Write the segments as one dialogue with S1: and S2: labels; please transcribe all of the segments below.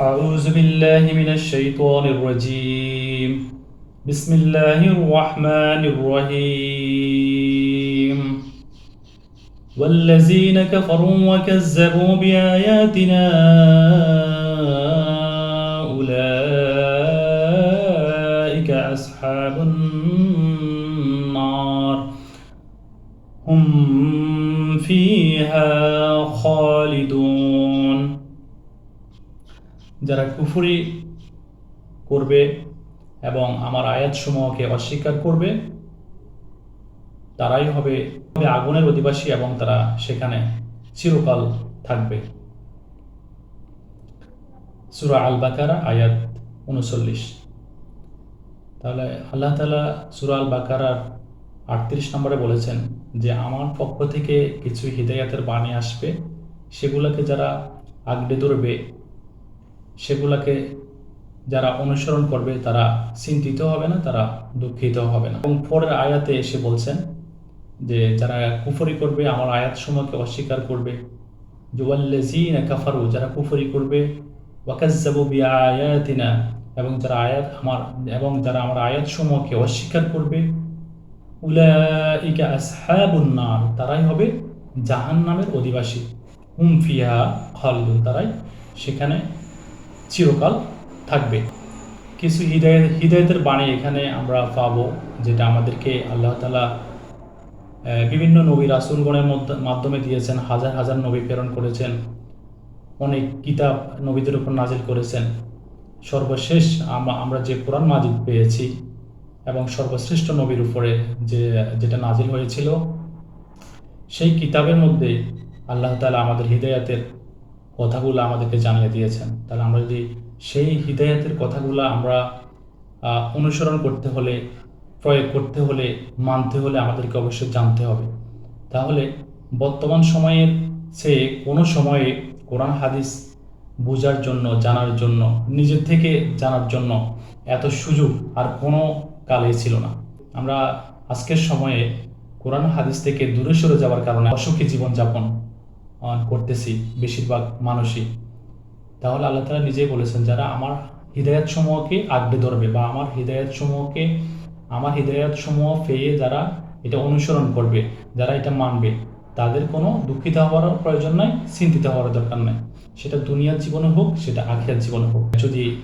S1: أعوذ بالله من الشيطان الرجيم. بسم الله الرحمن الرحيم. والذين كفروا وكذبوا بآياتنا أولئك أصحاب النار. هم فيها خالدون. যারা কুফরি করবে এবং আমার আয়াতসমূহকে অস্বীকার করবে, তারাই হবে আগুনের অধিবাসী এবং তারা সেখানে চিরকাল থাকবে। সুরা আল বাকারা আয়াত উনচল্লিশ। তাহলে আল্লাহ তালা সুরা আল বাকারার আটত্রিশ নম্বরে বলেছেন যে, আমার পক্ষ থেকে কিছু হৃদয়াতের বাণী আসবে, সেগুলোকে যারা আগড়ে ধরবে সেগুলোকে যারা অনুসরণ করবে, তারা চিন্তিত হবে না, তারা দুঃখিত হবে না। এবং পরের আয়াতে এসে বলছেন যে, যারা কুফরি করবে, আমার আয়াত সমূহকে অস্বীকার করবে। জুয়াল্লাজিনা কাফারু, যারা কুফরি করবে, ওয়াকাজ্জাবু বিআয়াতিনা, এবং যারা আয়াত আমার, এবং যারা আমার আয়াত সমূহকে অস্বীকার করবে, উলাইকা তারাই হবে জাহান নামের অধিবাসী। হুম ফিহা খালিদুন, তারাই সেখানে চিরকাল থাকবে। কিছু হৃদয় হৃদয়তের বাণী এখানে আমরা পাব, যেটা আমাদেরকে আল্লাহ তালা বিভিন্ন নবী রাসুলগণের মাধ্যমে দিয়েছেন, হাজার হাজার নবী প্রেরণ করেছেন, অনেক কিতাব নবীদের উপর নাজিল করেছেন। সর্বশেষ আমরা যে কোরআন মাজিদ পেয়েছি এবং সর্বশ্রেষ্ঠ নবীর উপরে যে, যেটা নাজিল হয়েছিল, সেই কিতাবের মধ্যে আল্লাহ তালা আমাদের হৃদয়াতের কথাগুলো আমাদেরকে জানিয়ে দিয়েছেন। তাহলে আমরা যদি সেই হৃদয়াতের কথাগুলো আমরা অনুসরণ করতে হলে, প্রয়োগ করতে হলে, মানতে হলে আমাদেরকে অবশ্যই জানতে হবে। তাহলে বর্তমান সময়ের সে কোনো সময়ে কোরআন হাদিস বোঝার জন্য, জানার জন্য, নিজের থেকে জানার জন্য এত সুযোগ আর কোনো কালেই ছিল না। আমরা আজকের সময়ে কোরআন হাদিস থেকে দূরে সরে যাওয়ার কারণে অসুখী জীবনযাপন করতেছি, বেশিরভাগ মানুষই। তাহলে আল্লাহ তালা নিজেই বলেছেন, যারা আমার হৃদয়াত সমূহকে আঁকড়ে ধরবে বা আমার হৃদয়াত সমূহকে আমার হৃদয়াত সমূহ পেয়ে যারা এটা অনুসরণ করবে, যারা এটা মানবে, তাদের কোনো দুঃখিত হওয়ার প্রয়োজন নাই, চিন্তিত হওয়ার দরকার নাই। সেটা দুনিয়ার জীবনে হোক, সেটা আখিয়ার জীবনে হোক। যদি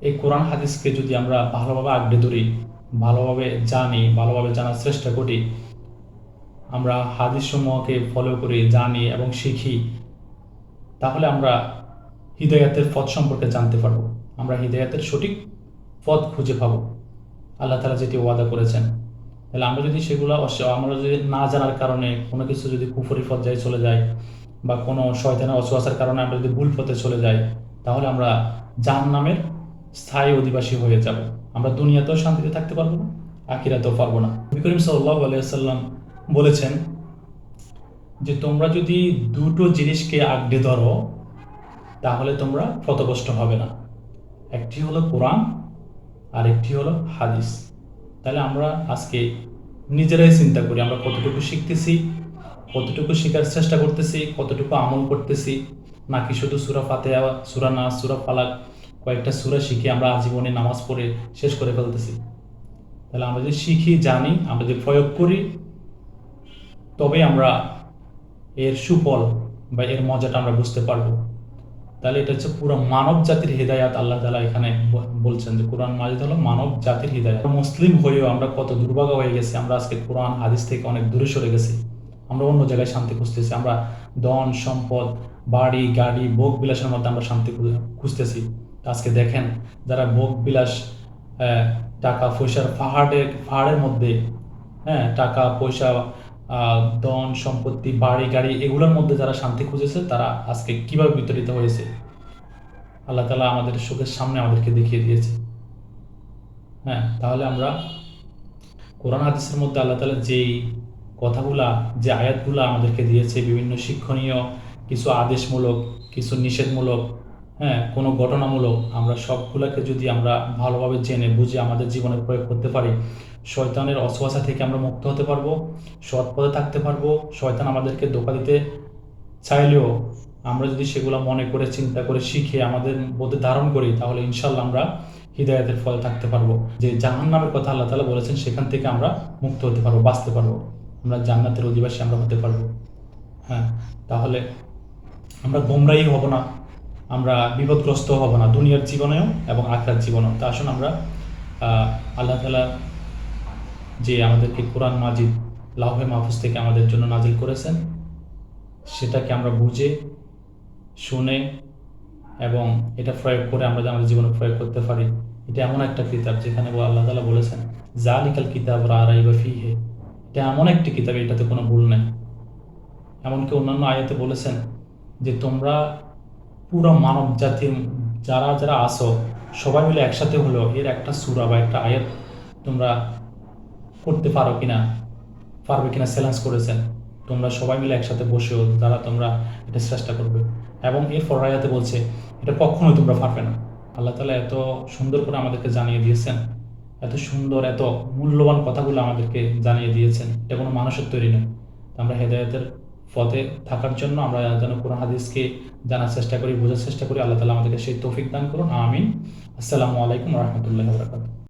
S1: এই কোরআন হাদিসকে যদি আমরা ভালোভাবে আঁকড়ে ধরি, ভালোভাবে জানি, ভালোভাবে জানার চেষ্টা করি আমরা হাদিস সমূহকে ফলো করি জানি এবং শিখি, তাহলে আমরা হৃদয়াতের পথ সম্পর্কে জানতে পারব। আমরা হৃদয়াতের সঠিক পথ খুঁজে পাবো। আল্লাহ তালা যেটি ওয়াদা করেছেন। তাহলে আমরা যদি সেগুলো আমরা যদি না জানার কারণে কোনো কিছু যদি কুফরি পর্যায়ে চলে যায় বা কোনো শয়তানের অসুয়াশার কারণে আমরা যদি ভুল পথে চলে যাই, তাহলে আমরা জান জাহান্নামের স্থায়ী অধিবাসী হয়ে যাব। আমরা দুনিয়াতেও শান্তিতে থাকতে পারব না, আখিরাতেও পারব না। করিম সাল্লাহ আলাইসাল্লাম বলেছেন যে তোমরা যদি দুটো জিনিসকে আগড়ে ধরো, তাহলে তোমরা পথভ্রষ্ট হবে না। একটি হলো কোরআন আর একটি হলো হাদিস। তাহলে আমরা আজকে নিজেরাই চিন্তা করি, আমরা কতটুকু শিখতেছি, কতটুকু শেখার চেষ্টা করতেছি, কতটুকু আমল করতেছি, নাকি শুধু সুরা ফাতেহা, সুরা নাচ সুরা ফালাক, কয়েকটা সুরা শিখে আমরা আজীবনে নামাজ পড়ে শেষ করে ফেলতেছি। তাহলে আমরা যদি শিখি, জানি, আমরা যদি প্রয়োগ করি তবে আমরা এর সুফল বা এর মজাটা আমরা বুঝতে পারব। তাহলে এটা হচ্ছে পুরো মানব জাতির হৃদায়াত আল্লাহ তালা এখানে বলছেন যে কোরআন মাজিদ হলো মানব জাতির হৃদায়াত। মুসলিম হয়েও আমরা কত দুর্ভাগ্য হয়ে গেছি, আমরা আজকে কোরআন, হাদিস থেকে অনেক দূরে সরে গেছি। আমরা অন্য জায়গায় শান্তি খুঁজতেছি, আমরা ধন, সম্পদ, বাড়ি, গাড়ি, ভোগ বিলাসের মধ্যে আমরা শান্তি খুঁজতেছি। আজকে দেখেন, যারা ভোগ বিলাস টাকা পয়সার পাহাড়ের পাহাড়ের মধ্যে হ্যাঁ টাকা, পয়সা ধন, সম্পত্তি, বাড়ি, গাড়ি এগুলোর মধ্যে যারা শান্তি খুঁজেছে, তারা আজকে কীভাবে বিতরিত হয়েছে? আল্লাহ তালা আমাদের চোখের সামনে আমাদেরকে দেখিয়ে দিয়েছে। হ্যাঁ তাহলে আমরা কোরআন হাদিসের মধ্যে আল্লাহ তালা যেই কথাগুলা, যে আয়াতগুলা আমাদেরকে দিয়েছে, বিভিন্ন শিক্ষণীয়, কিছু আদেশমূলক, কিছু নিষেধমূলক হ্যাঁ কোনো ঘটনামূলক, আমরা সবগুলোকে যদি আমরা ভালোভাবে জেনে, বুঝে আমাদের জীবনে প্রয়োগ করতে পারি শয়তানের অসুয়াশা থেকে আমরা মুক্ত হতে পারব, সৎ পথে থাকতে পারব। শয়তান আমাদেরকে ধোকা দিতে চাইলেও আমরা যদি সেগুলো মনে করে, চিন্তা করে, শিখে আমাদের মধ্যে ধারণ করি, তাহলে ইনশাল্লাহ আমরা হৃদায়তের ফল থাকতে পারব। যে জাহান নামের কথা আল্লাহ তালা বলেছেন, সেখান থেকে আমরা মুক্ত হতে পারব, বাঁচতে পারব। আমরা জান্নাতের অধিবাসী আমরা হতে পারব। হ্যাঁ তাহলে আমরা গোমরাই হব না, আমরা বিপদগ্রস্ত হব না দুনিয়ার জীবনেও এবং আখরার জীবনেও। তা আসুন আমরা আল্লাহ তালা যে আমাদেরকে কোরআন মাজিদ, লাউহে মাহফুজ থেকে আমাদের জন্য নাজিল করেছেন, সেটাকে আমরা বুঝে, শুনে এবং এটা প্রয়োগ করে আমরা আমাদের জীবনে প্রয়োগ করতে পারি। এটা এমন একটা কিতাব যেখানে আল্লাহ তালা বলেছেন জালিকাল কিতাব রারাই বা ফিহে। এটা এমন একটি কিতাব, এটাতে কোনো ভুল নেই। এমনকি অন্যান্য আয়াতে বলেছেন যে, তোমরা পুরো মানব জাতির যারা যারা আসো সবাই মিলে একসাথে হলো এর একটা সুরা বা একটা আয়াত তোমরা করতে পারো কিনা, পারবে কিনা চ্যালেঞ্জ করেছেন। তোমরা সবাই মিলে একসাথে বসেও যারা তোমরা এটা চেষ্টা করবে। এবং এর ফরায়াতে বলছে, এটা কখনোই তোমরা পারবে না। আল্লাহ তালা এত সুন্দর করে আমাদেরকে জানিয়ে দিয়েছেন। এত সুন্দর, এত মূল্যবান কথাগুলো আমাদেরকে জানিয়ে দিয়েছেন। এটা কোনো মানুষের তৈরি নয়। আমরা হেদায়তের পথে থাকার জন্য আমরা যেন কোরআন হাদিসকে জানার চেষ্টা করি, বোঝার চেষ্টা করি। আল্লাহ তালা আমাদেরকে সেই তৌফিক দান করুন। আমিন। আসসালামু আলাইকুম রহমতুল্লাহ বরকাত